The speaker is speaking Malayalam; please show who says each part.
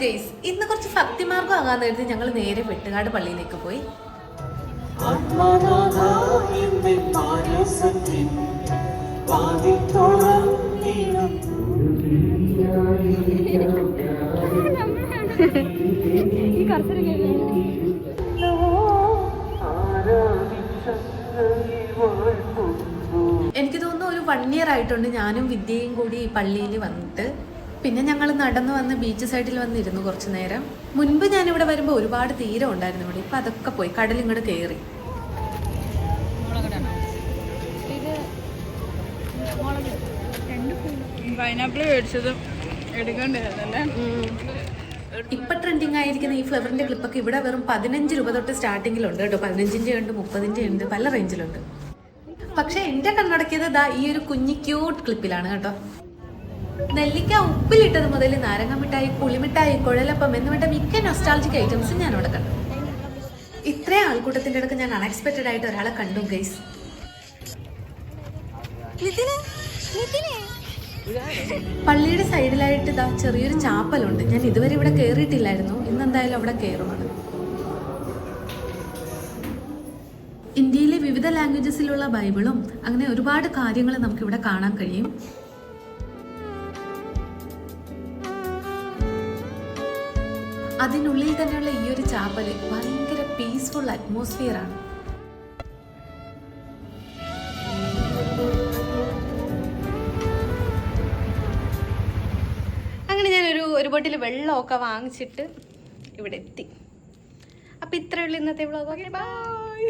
Speaker 1: ഗെയ്സ് ഇന്ന് കുറച്ച് ഭക്തിമാർഗം ആകാൻ നേരത്തെ ഞങ്ങൾ നേരെ വെട്ടുകാട് പള്ളിയിലേക്ക് പോയി. എനിക്ക് തോന്നുന്നു ഒരു വൺ ഇയർ ആയിട്ടുണ്ട് ഞാനും വിദ്യയും കൂടി ഈ പള്ളിയിൽ വന്നിട്ട്. പിന്നെ ഞങ്ങൾ നടന്നു വന്ന് ബീച്ച് സൈഡിൽ വന്നിരുന്നു കുറച്ച് നേരം. മുൻപ് ഞാൻ ഇവിടെ വരുമ്പോൾ ഒരുപാട് തീരം ഉണ്ടായിരുന്നു ഇവിടെ. ഇപ്പം അതൊക്കെ പോയി. കടൽ ഇങ്ങോട്ട് കയറി
Speaker 2: പൈനാപ്പിൾ മേടിച്ചതും എടുക്കണ്ടായിരുന്നല്ലേ
Speaker 1: ഇപ്പൊ ട്രെൻഡിങ് ആയിരിക്കുന്ന ഈ ഫ്ലവറിന്റെ ക്ലിപ്പൊക്കെ ഇവിടെ വെറും പതിനഞ്ച് രൂപ തൊട്ട് സ്റ്റാർട്ടിങ്ങിലുണ്ട് കേട്ടോ. പതിനഞ്ചിന്റെ ഉണ്ട് മുപ്പതിന്റെ ഉണ്ട് പല റേഞ്ചിലുണ്ട് പക്ഷെ എന്റെ കണ്ണടക്കിയത് ദാ ഈ ഒരു കുഞ്ഞി ക്യൂട്ട് ക്ലിപ്പിലാണ് കേട്ടോ. നെല്ലിക്ക ഉപ്പിലിട്ടത് മുതൽ നാരങ്ങ മിഠായി പുളിമിഠായി കുഴലപ്പം എന്ന് വേണ്ട മിക്ക നൊസ്റ്റാൾജിക് ഐറ്റംസും ഞാൻ അവിടെ കണ്ടു. ഇത്രയും ആൾക്കൂട്ടത്തിന്റെ ഇടയ്ക്ക് ഞാൻ അൺഎക്സ്പെക്റ്റഡ് ആയിട്ട് ഒരാളെ കണ്ടു ഗൈസ് പള്ളിയുടെ സൈഡിലായിട്ട് ഇതാ ചെറിയൊരു ചാപ്പലുണ്ട്. ഞാൻ ഇതുവരെ ഇവിടെ കയറിയിട്ടില്ലായിരുന്നു ഇന്ന് എന്തായാലും അവിടെ കയറുമാണ് ഇന്ത്യയിലെ വിവിധ ലാംഗ്വേജസിലുള്ള ബൈബിളും അങ്ങനെ ഒരുപാട് കാര്യങ്ങൾ നമുക്കിവിടെ കാണാൻ കഴിയും. അതിനുള്ളിൽ തന്നെയുള്ള ഈ ഒരു ചാപ്പൽ ഭയങ്കര പീസ്ഫുൾ അറ്റ്മോസ്ഫിയർ ആണ്. അങ്ങനെ ഞാൻ ഒരു ഒരു ബോട്ടിൽ വെള്ളമൊക്കെ വാങ്ങിച്ചിട്ട് ഇവിടെ എത്തി. അപ്പം ഇത്രയുള്ള ഇന്നത്തെ വ്ളോഗ് ഓക്കെ ബൈ